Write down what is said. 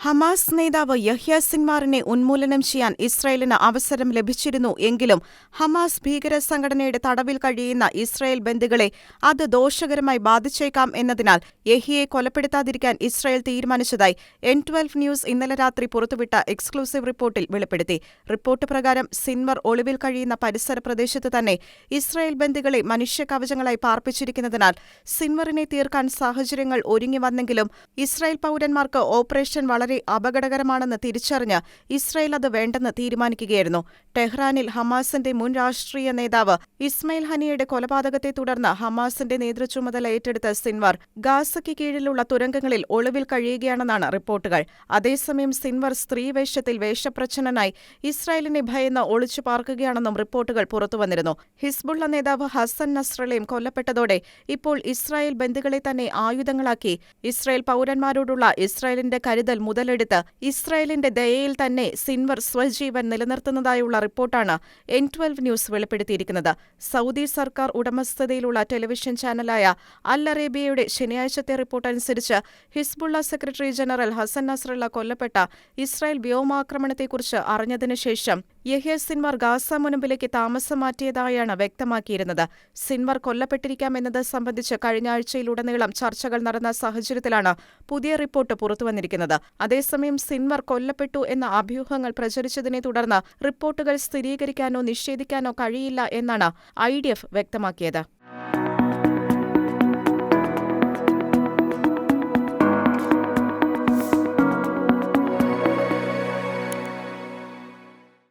Hamas നേതാവ് യഹ്യ സിൻവാറിനെ ഉന്മൂലനം ചെയ്യാൻ ഇസ്രായേലിന് അവസരം ലഭിച്ചിരുന്നു എങ്കിലും ഹമാസ് ഭീകര സംഘടനയുടെ തടവിൽ കഴിയുന്ന ഇസ്രായേൽ ബന്ധുക്കളെ അത് ദോഷകരമായി ബാധിച്ചേക്കാം എന്നതിനാൽ യഹിയെ കൊലപ്പെടുത്താതിരിക്കാൻ ഇസ്രായേൽ തീരുമാനിച്ചതായി എൻ ട്വൽവ് ന്യൂസ് ഇന്നലെ രാത്രി പുറത്തുവിട്ട എക്സ്ക്ലൂസീവ് റിപ്പോർട്ടിൽ വെളിപ്പെടുത്തി. റിപ്പോർട്ട് പ്രകാരം സിൻവർ ഒളിവിൽ കഴിയുന്ന പരിസര പ്രദേശത്ത് തന്നെ ഇസ്രായേൽ ബന്ധുക്കളെ മനുഷ്യകവചങ്ങളായി പാർപ്പിച്ചിരിക്കുന്നതിനാൽ സിൻവറിനെ തീർക്കാൻ സാഹചര്യങ്ങൾ ഒരുങ്ങി വന്നെങ്കിലും ഇസ്രായേൽ പൌരന്മാർക്ക് ഓപ്പറേഷൻ വളരെ അപകടകരമാണെന്ന് തിരിച്ചറിഞ്ഞ് ഇസ്രയേൽ അത് വേണ്ടെന്ന് തീരുമാനിക്കുകയായിരുന്നു. ടെഹ്റാനിൽ ഹമാസിന്റെ മുൻ രാഷ്ട്രീയ നേതാവ് ഇസ്മയിൽ ഹനിയുടെ കൊലപാതകത്തെ തുടർന്ന് ഹമാസിന്റെ നേതൃചുമതല ഏറ്റെടുത്ത സിൻവർ ഗാസയ്ക്ക് കീഴിലുള്ള തുരങ്കങ്ങളിൽ ഒളിവിൽ കഴിയുകയാണെന്നാണ് റിപ്പോർട്ടുകൾ. അതേസമയം സിൻവർ സ്ത്രീവേഷത്തിൽ വേഷപ്രച്ഛന്നനായി ഇസ്രായേലിനെ ഭയന്ന് ഒളിച്ചു പാർക്കുകയാണെന്നും റിപ്പോർട്ടുകൾ പുറത്തുവന്നിരുന്നു. ഹിസ്ബുള്ള നേതാവ് ഹസൻ നസ്രലയും കൊല്ലപ്പെട്ടതോടെ ഇപ്പോൾ ഇസ്രായേൽ ബന്ധുക്കളെ തന്നെ ആയുധങ്ങളാക്കി. ഇസ്രായേൽ പൌരന്മാരോടുള്ള ഇസ്രായേലിന്റെ കരുതൽ മുതലെടുത്ത് ഇസ്രായേലിന്റെ ദയയിൽ തന്നെ സിൻവർ സ്വജീവൻ നിലനിർത്തുന്നതായുള്ള റിപ്പോർട്ടാണ് എൻ ട്വൽവ് ന്യൂസ് വെളിപ്പെടുത്തിയിരിക്കുന്നത്. സൗദി സർക്കാർ ഉടമസ്ഥതയിലുള്ള ടെലിവിഷൻ ചാനലായ അൽ അറേബ്യയുടെ ശനിയാഴ്ചത്തെ റിപ്പോർട്ട് അനുസരിച്ച് Hezbollah secretary general Hassan Nasrallah കൊല്ലപ്പെട്ട ഇസ്രായേൽ വ്യോമാക്രമണത്തെക്കുറിച്ച് അറിഞ്ഞതിനു ശേഷം യഹ്യ സിൻവർ ഗാസ മുനമ്പിലേക്ക് താമസം മാറ്റിയതായാണ് വ്യക്തമാക്കിയിരുന്നത്. സിൻവർ കൊല്ലപ്പെട്ടിരിക്കാമെന്നത് സംബന്ധിച്ച് കഴിഞ്ഞ ആഴ്ചയിലുടനീളം ചർച്ചകൾ നടന്ന സാഹചര്യത്തിലാണ് പുതിയ റിപ്പോർട്ട് പുറത്തുവന്നിരിക്കുന്നത്. അതേസമയം സിൻവർ കൊല്ലപ്പെട്ടു എന്ന അഭ്യൂഹങ്ങൾ പ്രചരിച്ചതിനെ തുടർന്ന് റിപ്പോർട്ടുകൾ സ്ഥിരീകരിക്കാനോ നിഷേധിക്കാനോ കഴിയില്ല എന്നാണ് ഐ വ്യക്തമാക്കിയത്.